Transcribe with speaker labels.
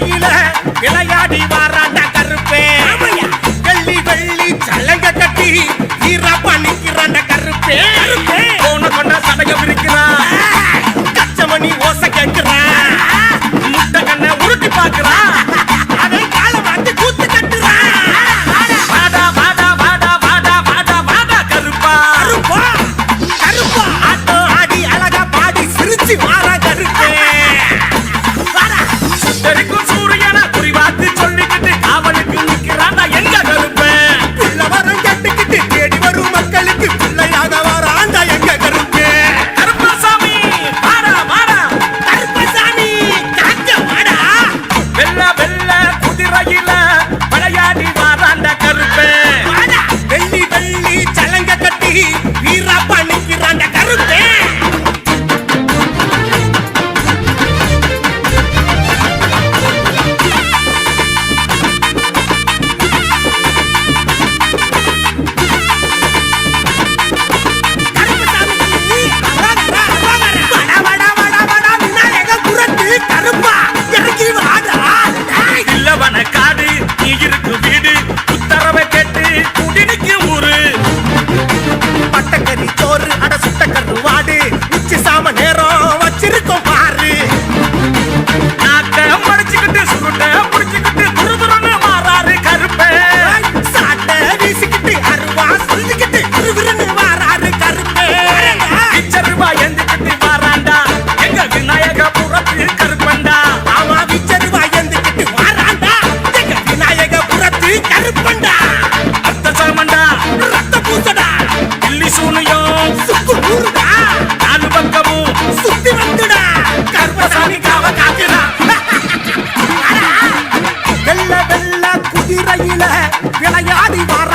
Speaker 1: குதிரையில விளையாடி திரையில விளையாடி வர